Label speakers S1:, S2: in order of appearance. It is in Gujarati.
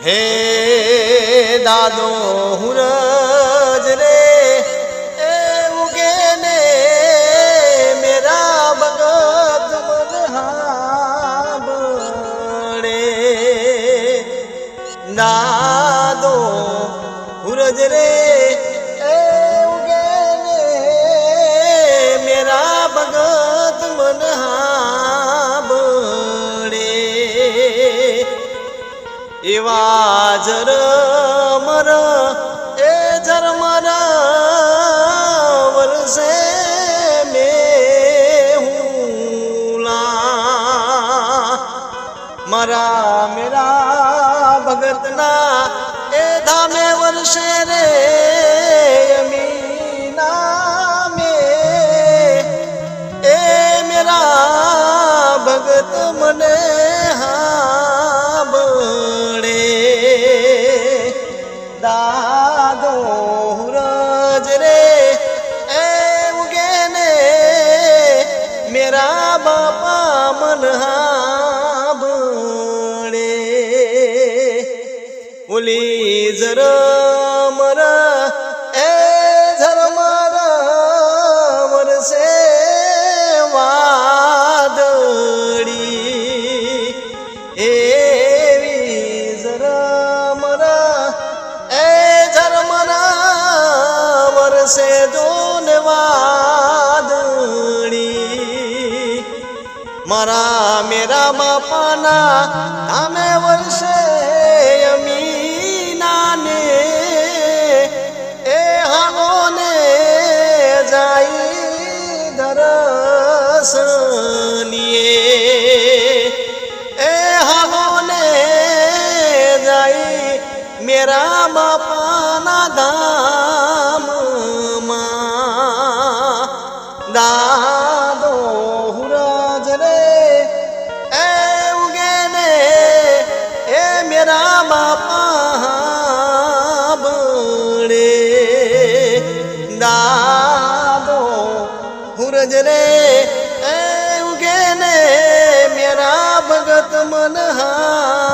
S1: હે દાદો હુરજ રે ઉગે ને મેરા ભગત મનહાબડે દાદો હુરજ રે ઉગે ને મેરા ભગત મનહાબડે એવા જર મર, એ જરમર વરસે મે મારા મેરા ભગતના એ ધામે વરસે રે અમીના મે. એ મેરા ભગત મને બાપા મન હાબળે ઓલી જર મર, એ જર મર વરસે વાદળી. એવી જર મર, એ જર મર વરસે જોને મારા મેરા બાપાના ધામે વર્ષે અમીના ને એ હાલો ને જાય દરસનીએ એ હાલો ને જાય મેરા બાપાના દાદો હુરજ રે ઉગે ને મેરા ભગત મન હા